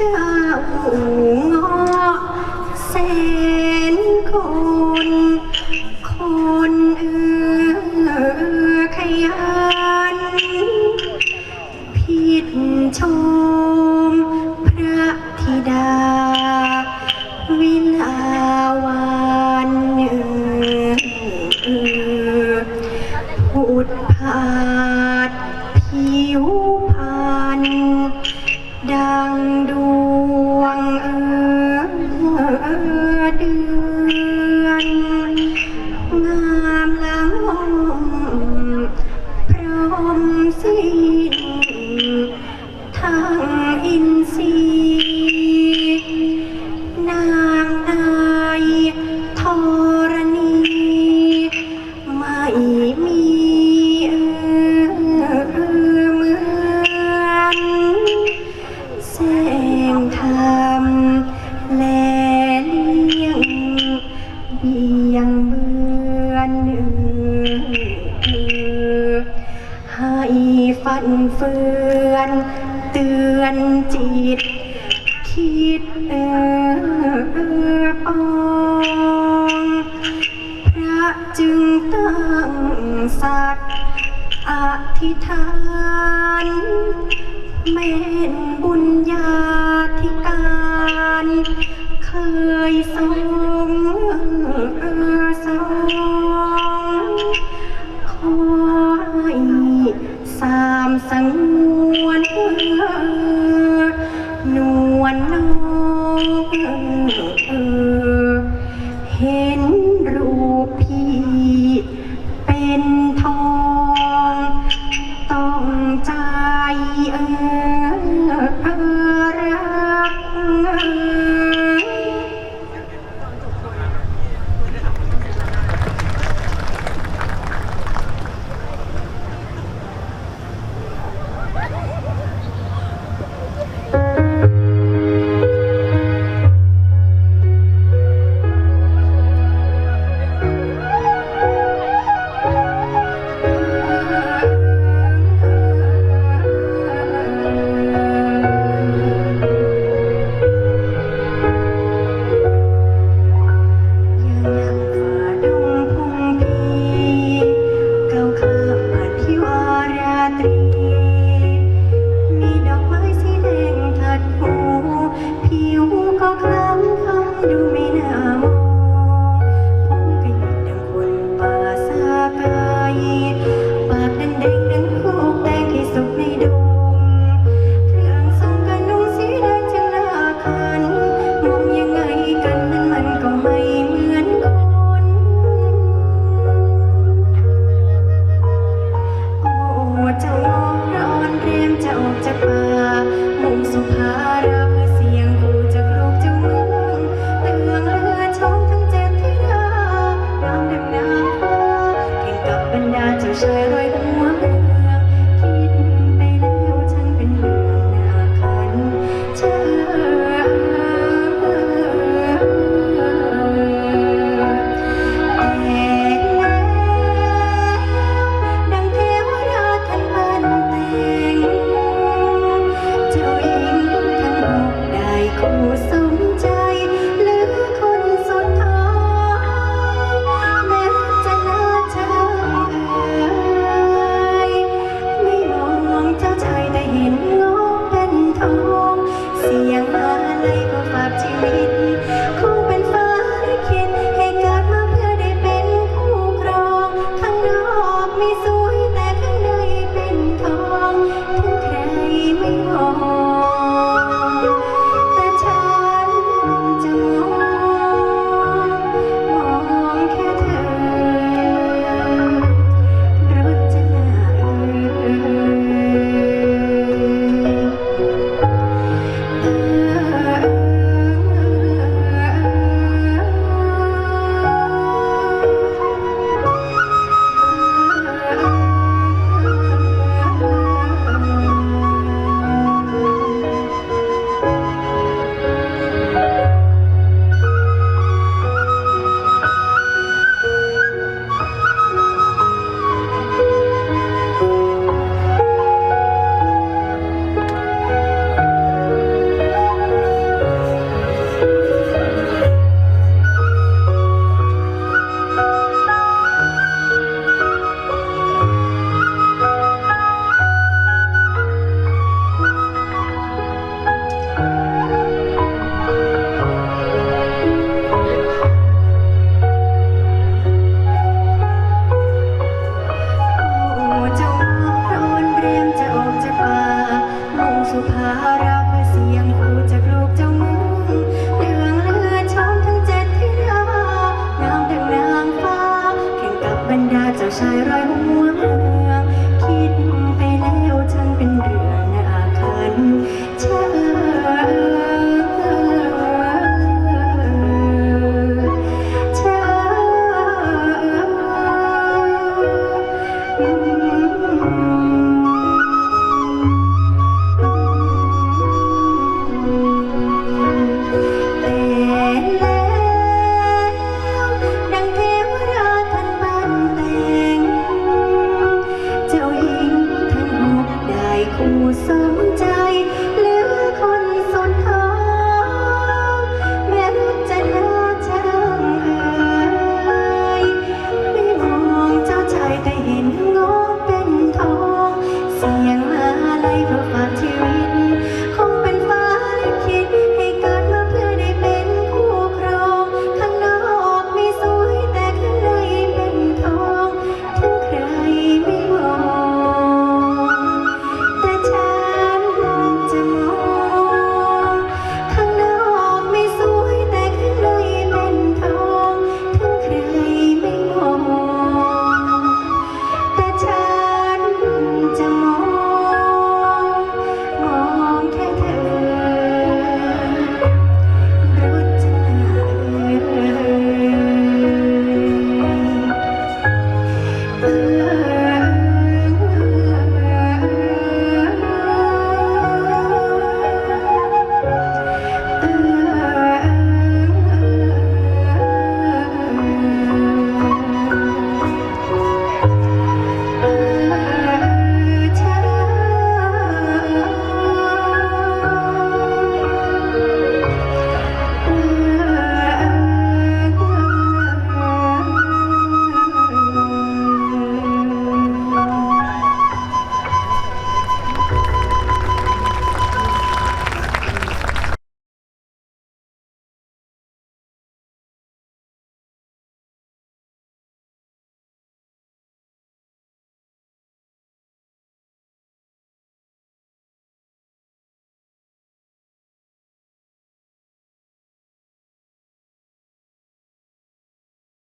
เจ้าเงอะเสนคนคนเอื้อขยันผิดชมพระธิดา สัตย์อธิทานเม่นบุญญาธิการ เคยสงสอรงขอยสามสังวนนวลน้องเออเห็นรูปพี่ trên ช่วยรอยทั้งหัวเมือคิด You. said I